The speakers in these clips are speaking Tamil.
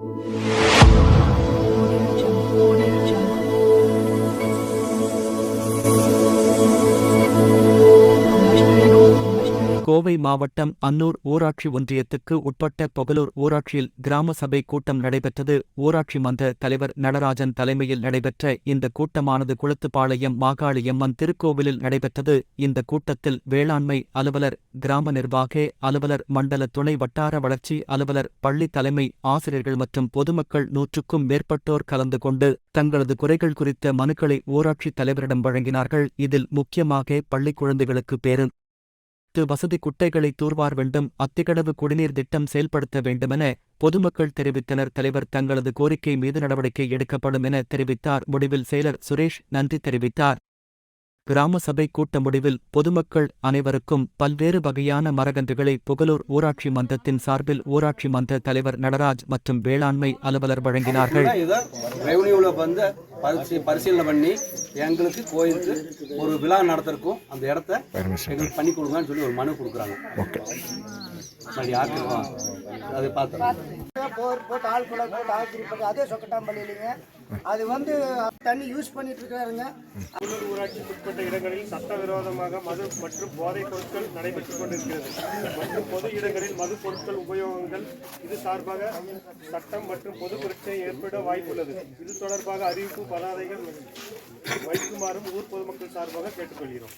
Thank you. கோவை மாவட்டம் அன்னூர் ஊராட்சி ஒன்றியத்துக்கு உட்பட்ட பொகலூர் ஊராட்சியில் கிராம சபை கூட்டம் நடைபெற்றது. ஊராட்சி மன்ற தலைவர் நடராஜன் தலைமையில் நடைபெற்ற இந்த கூட்டமானது குளத்துப்பாளையம் மாகாளியம்மன் திருக்கோவிலில் நடைபெற்றது. இந்த கூட்டத்தில் வேளாண்மை அலுவலர் கிராம நிர்வாக அலுவலர் மண்டல துணை வட்டார வளர்ச்சி அலுவலர் பள்ளி தலைமை ஆசிரியர்கள் மற்றும் பொதுமக்கள் நூற்றுக்கும் மேற்பட்டோர் கலந்து கொண்டு தங்களது குறைகள் குறித்த மனுக்களை ஊராட்சி தலைவரிடம் வழங்கினார்கள். இதில் முக்கியமாக பள்ளி குழந்தைகளுக்கு பேருந்து வசதி குட்டைகளை தூர்வார் வேண்டும் அத்திகடவு குடிநீர் திட்டம் செயல்படுத்த வேண்டுமென பொதுமக்கள் தெரிவித்தனர். தலைவர் தங்களது கோரிக்கை மீது நடவடிக்கை எடுக்கப்படும் என தெரிவித்தார். முடிவில் செயலர் சுரேஷ் நன்றி தெரிவித்தார். கிராம சபை கூட்ட முடிவில் பொதுமக்கள் அனைவருக்கும் பல்வேறு வகையான மரகன்றுகளை புகலூர் ஊராட்சி மன்றத்தின் சார்பில் ஊராட்சி மன்ற தலைவர் நடராஜ் மற்றும் வேளாண்மை அலுவலர் வழங்கினார்கள். பரிசீலனை பண்ணி எங்களுக்கு கோயிலுக்கு ஒரு விழா நடத்துறதுக்கும் அந்த இடத்த எங்களுக்கு பண்ணி கொடுங்கன்னு சொல்லி ஒரு மனு கொடுக்குறாங்க. மறுபடி யாருக்கு அதை பார்த்தோம் போர் போட்டு ஆள் போட்டு ஆள் அதே சொக்கட்டாம்பள்ளி இல்லைங்க அது வந்து தண்ணி யூஸ் பண்ணிட்டு இருக்காருங்க. உள்ளூர் ஊராட்சிக்குட்பட்ட இடங்களில் சட்டவிரோதமாக மது மற்றும் போதைப் பொருட்கள் நடைபெற்றுக் கொண்டிருக்கிறது. மற்றும் பொது இடங்களில் மது பொருட்கள் உபயோகங்கள் இது சார்பாக சட்டம் மற்றும் பொது பிரச்சனை ஏற்பட வாய்ப்புள்ளது. இது தொடர்பாக அறிவிப்பு பதாதைகள் வைக்குமாறும் ஊர் பொதுமக்கள் சார்பாக கேட்டுக்கொள்கிறோம்.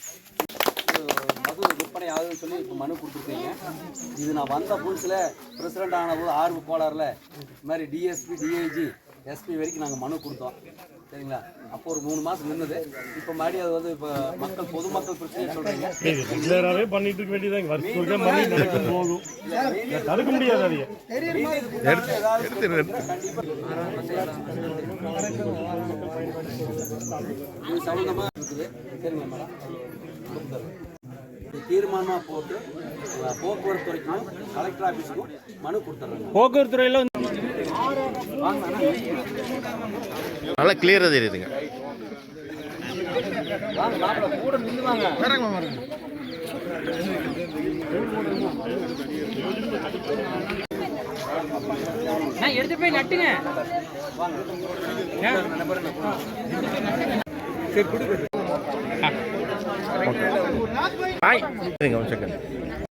மது விற்பனை ஆகுதுன்னு சொல்லி இப்போ மனு கொடுத்துருக்கீங்க. இது நான் வந்த புதுசில் பிரசிடென்ட் ஆன போது ஆர்வ கோளாறுல இது மாதிரி டிஎஸ்பி டிஐஜி எஸ்பி வரைக்கும் நாங்கள் மனு கொடுத்தோம். சரிங்களா? அப்போ ஒரு மூணு மாதம் நின்றுது இப்போ மறுபடியும் அது வந்து இப்போ மக்கள் பொதுமக்கள் பிரச்சனையை சொல்கிறீங்க ரெகுலராகவே பண்ணிட்டு இருக்க வேண்டியதான் வருஷம் பண்ணி நடக்கும் போதும் தடுக்க முடியாது அதைய. இது சம்மந்தமாக இருக்குது. சரிங்க மேடம். கொடுத்துறேன். இது தீர்மானமாக போட்டு போக்குவரத்து துறைக்கும் கலெக்டர் ஆஃபீஸுக்கும் மனு கொடுத்துட்றேங்க போக்குவரத்து துறையில் நல்லா கிளியராக தெரியுதுங்க வாங்க எடுத்து போய் நட்டுங்க செகண்ட்